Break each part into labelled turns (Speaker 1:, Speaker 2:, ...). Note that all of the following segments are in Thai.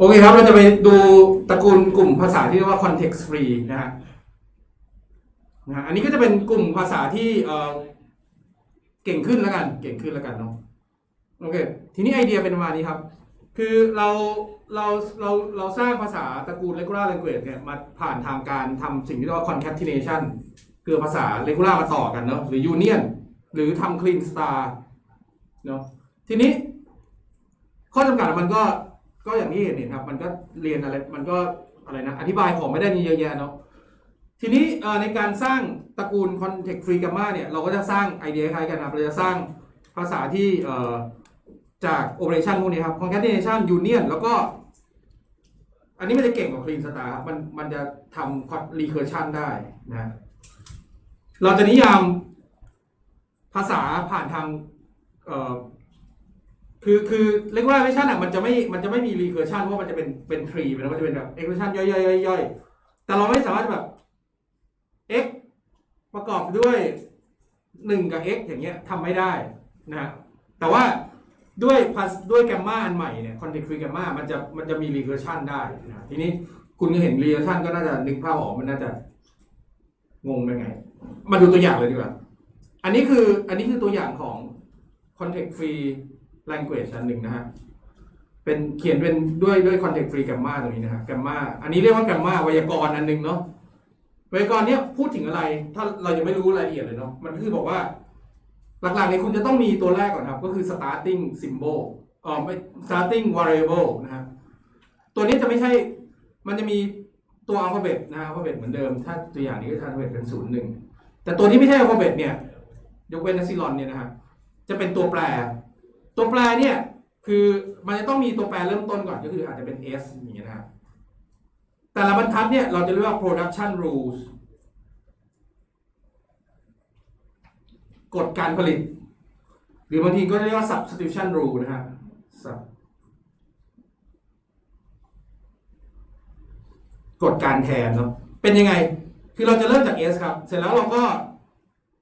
Speaker 1: โอเคครับ เราจะไปดูตระกูลกลุ่มภาษาที่เรียกว่า context free นะฮะนะอันนี้ก็จะเป็นกลุ่มภาษาที่เออเก่งขึ้นแล้วกัน เก่งขึ้นแล้วกันเนาะโอเค ทีนี้ไอเดียเป็นประมาณนี้ครับ คือเราเราเราเราสร้างภาษาตระกูล regular language เนี่ยมาผ่านทางการทำสิ่งที่เรียกว่า concatenation คือภาษา regular มาต่อกันเนาะหรือ union หรือทำ clean star เนาะทีนี้ข้อจำกัดมันก็ ก็อย่างที่เห็นเห็นครับ มันก็เรียนอะไร มันก็อะไรนะ อธิบายของไม่ได้มีเยอะแยะเนาะ ทีนี้ในการสร้างตระกูล context free grammar เนี่ย เราก็จะสร้างไอเดียคล้ายกันครับเราจะสร้างภาษาที่จาก operation พวกนี้ครับ concatenation union แล้วก็ อันนี้มันจะเก่งกว่า clean star ครับมันมันจะทำ recursion ได้นะ เราจะนิยามภาษาผ่านทางเคือคือเรียกว่าเรชั่นอะมันจะไม่มันจะไม่มีรีเคอร์ชันเพราะมันจะเป็นเป็นทรีไปแล้วมันจะเป็นแบบเอ็กซ์ชันย่อยย่อยย่อยย่อยแต่เราไม่สามารถแบบ x ประกอบด้วยหนึ่งกับ x อย่างเงี้ยทำไม่ได้นะแต่ว่าด้วยพาสด้วยแกมมาอันใหม่เนี่ยคอนเทกต์ฟรีแกมมามันจะมันจะมีรีเคอร์ชันได้นะทีนี้คุณก็เห็นรีเคอร์ชันก็น่าจะนึกภาพออกมันน่าจะงงไปไง มาดูตัวอย่างเลยดีกว่า อันนี้คืออันนี้คือตัวอย่างของ context free language อันหนึ่งนะฮะเป็นเขียนเป็นด้วยด้วย context free grammar ตรงนี้นะฮะ grammar อันนี้เรียกว่า grammar ไวยากรณ์อันหนึ่งเนาะไวยากรณ์เนี้ยพูดถึงอะไร ถ้าเรายังไม่รู้รายละเอียดเลยเนาะมันคือบอกว่า หลักๆเนี่ยคุณจะต้องมีตัวแรกก่อนครับ ก็คือ starting symbol เอ๋อไม่ starting variable นะฮะตัวนี้จะไม่ใช่มันจะมีตัวอัลฟาเบตนะฮะอัลฟาเบตเหมือนเดิม ถ้าตัวอย่างนี้ก็จะอัลฟาเบตเป็นศูนย์หนึ่งแต่ตัวที่ไม่ใช่อัลฟาเบตเนี่ยยกเว้นนัซิลอนเนี่ยนะฮะจะเป็นตัวแปร ตัวแปรเนี่ยคือมันจะต้องมีตัวแปรเริ่มต้นก่อนก็คืออาจจะเป็น S อย่างเงี้ยนะครับแต่ละบรรทัดเนี่ยเราจะเรียกว่า production rules กฎการผลิต หรือบางทีก็เรียกว่า substitution rule นะฮะ Sub กฎการแทนเนาะเป็นยังไง คือเราจะเริ่มจาก S ครับ เสร็จแล้วเราก็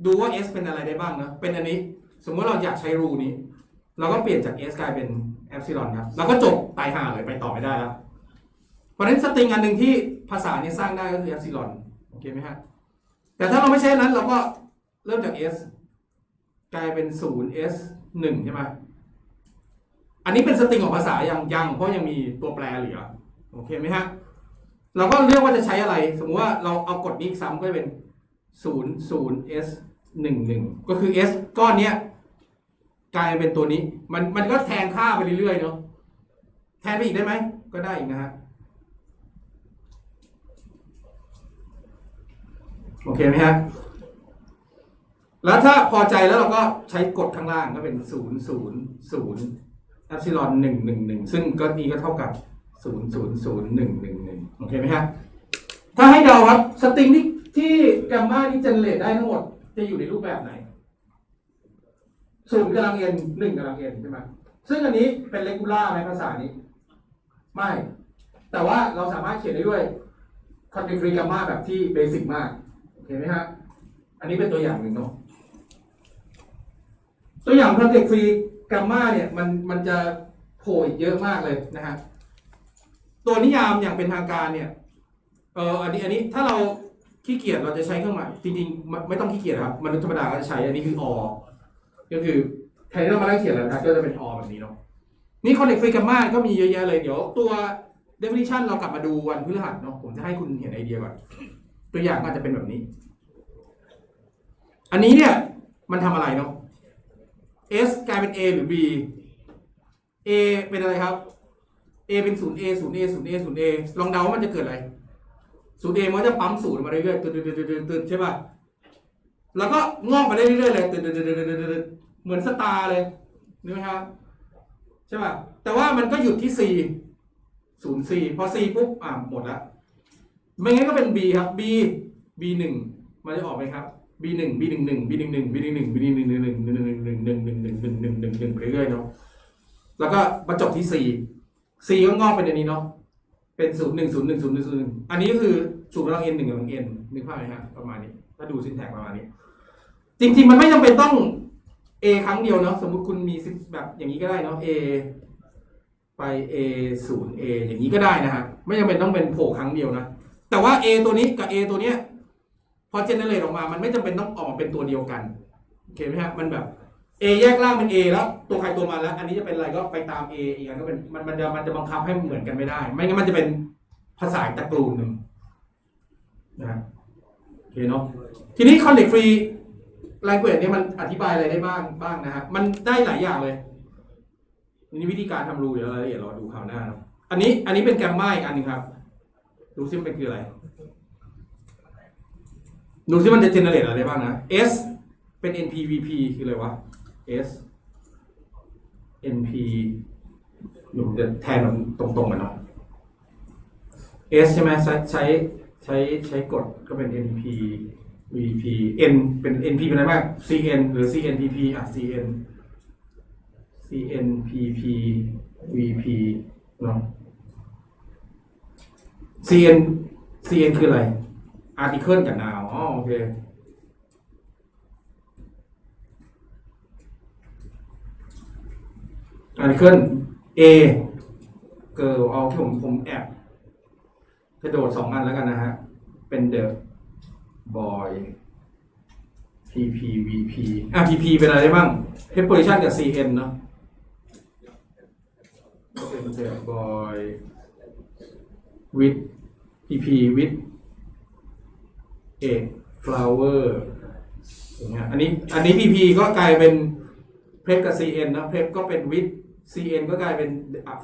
Speaker 1: ดูว่า S เป็นอะไรได้บ้างนะเป็นอันนี้ สมมติเราอยากใช้ rule นี้ เราก็เปลี่ยนจาก S กลายเป็นเอ s ซิลอนครับ แล้วก็จบตายห่าเลยไปต่อไม่ได้แล้ว เพราะฉะนั้นสตริงอันหนึ่งที่ภาษานี้สร้างได้ก็คือเอ s ซิลอนโอเคไหมฮะ แต่ถ้าเราไม่ใช่นั้นเราก็เริ่มจาก S กลายเป็น 0 S 1 ใช่ไหมอันนี้เป็นสตริงของภาษายังยังเพราะยังมีตัวแปรเหลือโอเคไหมฮะเราก็เลือกว่าจะใช้อะไร สมมติว่าเราเอากฎนี้ซ้ำก็จะเป็น 0 0 S 1 1 ก็คือ S ก้อนเนี้ย กลายเป็นตัวนี้ มันมันก็แทนค่าไปเรื่อยๆเนาะแทนไปอีกได้ไหม ก็ได้อีกนะฮะโอเคไหมฮะแล้วถ้าพอใจแล้วเราก็ใช้กฎข้างล่างก็เป็นศูนย์ศูนย์ศูนย์อปซิลอนหนึ่งหนึ่งหนึ่งซึ่งก็นี้ก็เท่ากับศูนย์ศูนย์ศูนย์หนึ่งหนึ่งหนึ่งโอเคไหมฮะถ้าให้เดาครับสตริงที่ที่แกมมาที่เจเนเรตได้ทั้งหมดจะอยู่ในรูปแบบไหน ศูนย์กำลังเอ็นหนึ่งกำลังเอ็นใช่ไหมซึ่งอันนี้เป็นเลกูล่าไหมภาษานี้ ไม่ แต่ว่าเราสามารถเขียนได้ด้วยคอนเทกต์ฟรีก a มมาแบบที่เบสิกมากเห็นไหมฮะอันนี้เป็นตัวอย่างหนึ่งเนาะตัวอย่างคอนเทกต์ฟรีก a มมาเนี่ยมันมันจะโผล่อีกเยอะมากเลยนะฮะตัวนิยามอย่างเป็นทางการเนี่ยเอออันนี้อันนี้ถ้าเราขี้เกียจเราจะใช้เครื่องหมายจริงๆไม่ไม่ต้องขี้เกียจครับมนุษย์ธรรมดาก็จะใช้อันนี้คืออ ก็คือแทนที่เรามานั่งเขียนแล้วนะก็จะเป็นอแบบนี้เนาะนี่คอนเน c t ฟรีกัมมาก็มีเยอะแยะเลยเดี๋ยวตัว definition เรากลับมาดูวันพฤหัสเนาะผมจะให้คุณเห็นไอเดียก่อน ตัวอย่างก็อาจจะเป็นแบบนี้ อันนี้เนี่ยมันทำอะไรเนาะ S กลายเป็น A หรือ B A เป็นอะไรครับ A เป็น 0A 0A 0A 0A ลองเดาว่ามันจะเกิดอะไร 0A มันจะปั๊มศูนย์มาเรื่อยๆตื่นๆๆๆๆใช่ป่ะ แล้วก็งอกไปเรื่อยๆเลยเหมือนสตาร์เลยนึกไหมครับใช่ป่ะแต่ว่ามันก็หยุดที่ C ศูนย์ C พอ C ปุ๊บอ่าหมดล้วไม่งั้นก็เป็น B ครับ B B หนึ่งมันจะออกไหมครับ B หนึ่ง B หนึ่งหนึ่ง B หนึ่งหนึ่ง B หนึ่งหนึ่ง B หนึ่งหนึ่งหนึ่งหนึ่งหนึ่งหนึ่งหนึ่งหนึ่งหนึ่งหนึ่งหนึ่งหนึ่งหนึ่งหนึ่งหนึ่งไปเรื่อยๆเนาะแล้วก็มาจบที่ C C ก็งอกเป็นอันนี้เนาะ เป็นศูนย์หนึ่งศูนย์หนึ่งศูนย์หนึ่งศูนย์หนึ่งอันนี้ก็คือศูนย์กำลัง n หนึ่งกำลัง n นึกภาพไหมฮะประมาณนี้ ถ้าดูซินแท็กประมาณนี้ จริง ๆ มันไม่จำเป็นต้อง A ครั้งเดียวเนาะสมมติคุณมีแบบอย่างนี้ก็ได้เนาะ A ไป A ศูนย์ A อย่างนี้ก็ได้นะฮะไม่จำเป็นต้องเป็นโผล่ครั้งเดียวนะ แต่ว่า A ตัวนี้กับ A ตัวเนี้ยพอเจเนเรตออกมา มันไม่จำเป็นต้องออกมาเป็นตัวเดียวกันโอเคไหมฮะมันแบบ A แยกล่างเป็น A แล้ว ตัวใครตัวมันแล้ว อันนี้จะเป็นอะไรก็ไปตาม A อีกอันก็เป็นมันมันจะมันจะบังคับให้เหมือนกันไม่ได้ ไม่งั้นมันจะเป็นภาษาอีกตระกูลหนึ่งนะฮะโอเคเนาะทีนี้ context free language เนี่ยมันอธิบายอะไรได้บ้างบ้างนะฮะมันได้หลายอย่างเลยนี่วิธีการทำรูเดี๋ยวรายละเอียดเราดูคราวหน้าเนอะอันนี้อันนี้เป็นแกมมาอีกอันหนึงครับ ดูซิมันเป็นคืออะไร ดูซิมันจะเจเนเรตอะไรได้บ้างนะ S เป็น NPVP คืออะไรวะ S NP หนูจะแทนมันตรงๆกันเนาะ S ใช่ไหมใช้ใช้ใช้ใช้กดก็เป็น NP VP N เป็น NP เป็นอะไรบ้าง CN หรือ CNPP อะ CN CNPP VP เนาะ CN CN คืออะไร article กับ noun อ๋อโอเค article A girl เอาที่ผมผมแอบกระโดดสองอันแล้วกันนะฮะ เป็น the boy PP VP อะ PP เป็นอะไรได้บ้าง preposition กับ CN เนาะเป็น the boy with PP with a flower อย่างเงี้ยอันนี้อันนี้ PP ก็กลายเป็น prep กับ CN นะ prep ก็เป็น wit CN ก็กลายเป็น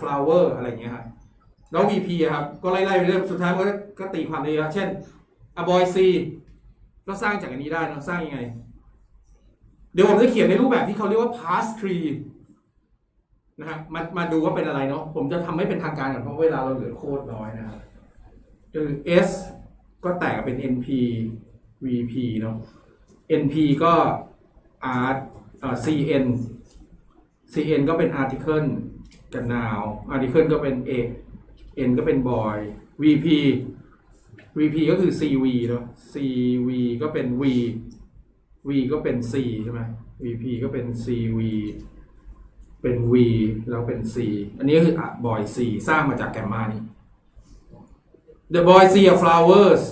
Speaker 1: flower อะไรอย่างเงี้ยครับแล้ว VP อะครับก็ไล่ๆไปเรื่อยสุดท้ายมันก็ก็ตีความได้เยอะเช่น a boy C ก็สร้างจากอันนี้ได้เนะสร้างยังไง เดี๋ยวผมจะเขียนในรูปแบบที่เขาเรียกว่า pass tree นะฮะมามาดูว่าเป็นอะไรเนาะผมจะทำให้เป็นทางการก่อนเพราะเวลาเราเหลือโคตรน้อยนะครับคือ S ก็แตกเป็น NP VP เนาะ NP ก็ R เอ่อ CN CN ก็เป็น article กับ noun article ก็เป็น A N ก็เป็น boy VP VP ก็คือ CV เนาะ CV ก็เป็น V V ก็เป็น C ใช่ไหม VP ก็เป็น CV เป็น V แล้วเป็น C อันนี้คือ boy C สร้างมาจากแกมมานี่ The boy C of flowers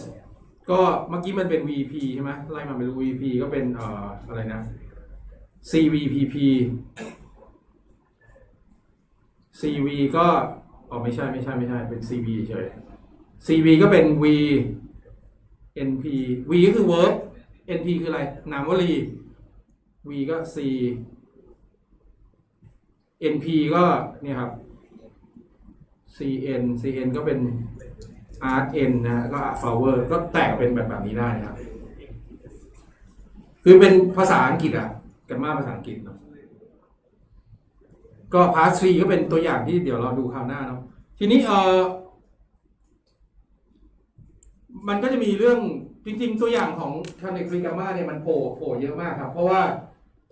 Speaker 1: ก็เมื่อกี้มันเป็น VP ใช่ไหมไล่มาเป็น VP ก็เป็นเอ่ออะไรนะ CVPP CV ก็อ๋อไม่ใช่ไม่ใช่ไม่ใช่เป็น CV เฉย CV ก็เป็น V NP V ก็คือ verb NP คืออะไร นามวลี V ก็ C NP ก็เนี่ยครับ CN CN ก็เป็น RN นะก็ flower ก็แตกเป็นแบบแบบนี้ได้นะครับ คือเป็นภาษาอังกฤษอะกันมาภาษาอังกฤษเนาะ ก็ past three ก็เป็นตัวอย่างที่เดี๋ยวเราดูคราวหน้าเนาะทีนี้เออมันก็จะมีเรื่องจริง ๆ ตัวอย่างของ connect free gamma เนี่ยมันโผล่โผล่เยอะมากครับ เพราะว่า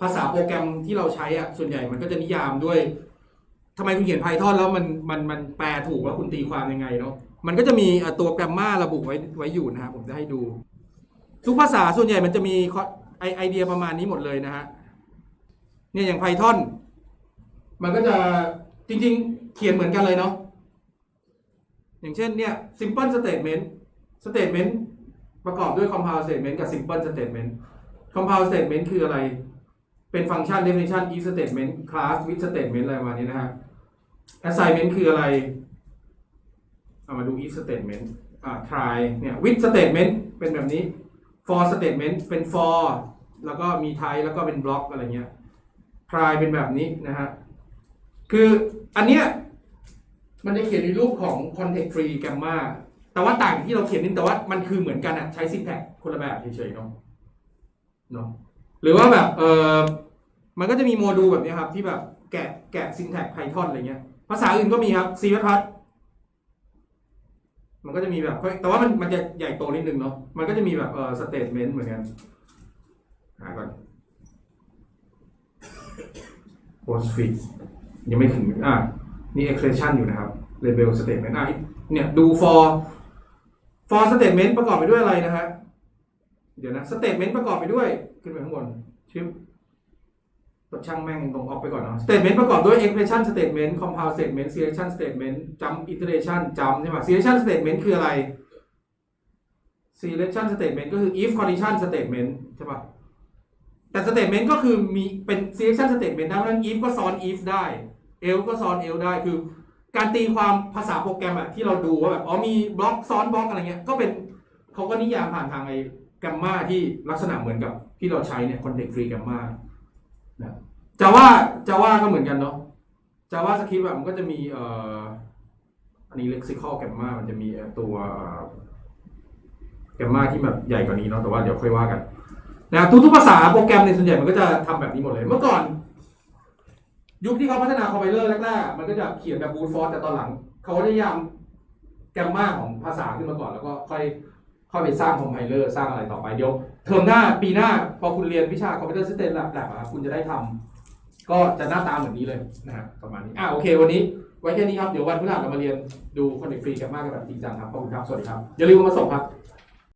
Speaker 1: ภาษาโปรแกรมที่เราใช้อะส่วนใหญ่มันก็จะนิยามด้วยทำไมคุณเขียน Python แล้วมันมันมันแปลถูกว่าคุณตีความยังไงเนาะมันก็จะมีตัวแกรมมาระบุไว้ไว้อยู่นะครับผมจะให้ดู ทุกภาษาส่วนใหญ่มันจะมีไอไอเดียประมาณนี้หมดเลยนะฮะเนี่ยอย่าง Python มันก็จะจริงๆ เขียนเหมือนกันเลยเนาะอย่างเช่นเนี่ย simple statement statement ประกอบด้วย compound statement กับ simple statement compound statement คืออะไร เป็นฟังก์ชัน definition if statement class with statement อะไรประมาณนี้นะฮะ assignment คืออะไร เอามาดู if statement อ่า try เนี่ย with statement เป็นแบบนี้ for statement เป็น for แล้วก็มี type แล้วก็เป็น block อะไรเงี้ย try เป็นแบบนี้นะฮะ คืออันเนี้ยมันจะเขียนในรูปของ context free gamma แต่ว่าต่างที่เราเขียนนี่แต่ว่ามันคือเหมือนกันอะใช้ syntax คนละแบบเฉยๆเนาะเนาะหรือว่าแบบเออมันก็จะมีโมดูลแบบนี้ครับ ที่แบบแกะแกะ syntax Python อะไรเงี้ย ภาษาอื่นก็มีครับ C++ มันก็จะมีแบบ แต่ว่ามันมันจะใหญ่โตนิดนึงเนาะมันก็จะมีแบบเออ statement เหมือนกัน หาก่อน postfix ยังไม่ถึงอะนี่ expression อยู่นะครับ label statement อะเนี่ยดู for for statement ประกอบไปด้วยอะไรนะฮะเดี๋ยวนะ statement ประกอบไปด้วย ขึ้นไปข้างบนชื่อช่างแม่งตรงออกไปก่อนเนาะ statement ประกอบด้วย expression statement compound statement selection statement jump iteration jump ใช่ไหม selection statement คืออะไร selection statement ก็คือ if condition statement ใช่ปะแต่ statement ก็คือมีเป็น selection statement ได้เพราะฉะนั้น if ก็ซ้อน if ได้ else ก็ซ้อน else ได้คือ การตีความภาษาโปรแกรมอะที่เราดูว่าแบบอ๋อมีบล็อกซ้อนบล็อกอะไรเงี้ยก็เป็นเขาก็นิยามผ่านทางไอ้แกมมาที่ลักษณะเหมือนกับที่เราใช้เนี่ย context free gamma นะจะว่าจะว่าก็เหมือนกันเนาะจะว่าสคริปต์แบบมันก็จะมีเอ่ออันนี้ lexical gamma มันจะมีตัวแกมมาที่แบบใหญ่กว่านี้เนาะแต่ว่าเดี๋ยวค่อยว่ากันนะทุกๆภาษาโปรแกรมในส่วนใหญ่มันก็จะทำแบบนี้หมดเลย เมื่อก่อน ยุคที่เขาพัฒนาคอมไพเลอร์แรกๆ มันก็จะเขียนแบบบูตฟอร์แต่ตอนหลัง เขาก็ได้ยามแกมมาของภาษาขึ้นมาก่อน แล้วก็ค่อยค่อยไปสร้างคอมไพเลอร์สร้างอะไรต่อไปเดี๋ยวเทอมหน้าปีหน้าพอคุณเรียนวิชาคอมพิวเตอร์ซิสเต็มแลบแลบอะคุณจะได้ทำก็จะหน้าตาเหมือนนี้เลยนะฮะประมาณนี้อะโอเค วันนี้ไว้แค่นี้ครับ เดี๋ยววันพฤหัสเรามาเรียนดูคอนเนคฟรีแกมมากันแบบจริงจังครับขอบคุณครับสวัสดีครับอย่าลืมมาส่งครับ